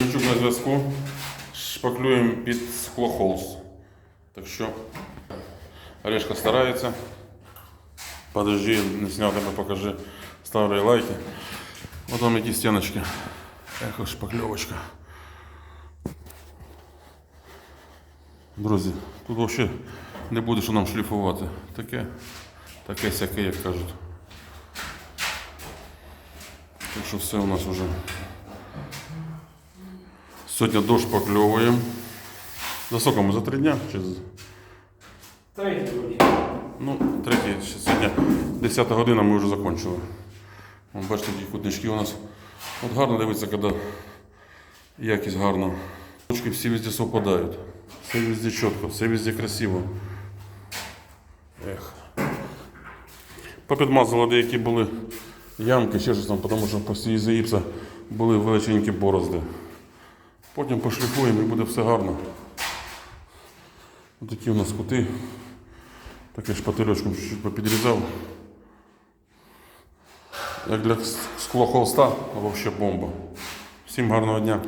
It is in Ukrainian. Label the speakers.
Speaker 1: Ключук на зв'язку. Шпаклюємо під склохолз. Так що Олежка старається. Подожди, не сняв тебе, покажи. Ставлю лайки. Вот вам які стіночки. Ехо, шпакльовочка. Друзі, тут взагалі не буде, нам шліфувати. Таке, таке сяке, як кажуть. Так що все у нас вже. Сьогодні дощ покльовуємо. За сколько ми? За три дня? Чи
Speaker 2: Третій.
Speaker 1: Ну, третій, сьогодні 10 година ми вже закінчили. Вон, бачите, які кутнички у нас. От гарно дивиться, коли якість гарна. Точки всі везде совпадають. Все везде чітко, все везде красиво. Ех. Попідмазали деякі були ямки, ще щось там, тому що по всій із були величенькі борозди. Потім пошліфуємо і буде все гарно. Ось такі у нас кути. Так я шпателечком чуть-чуть попідрізав. Як для склохолста, взагалі бомба. Всім гарного дня.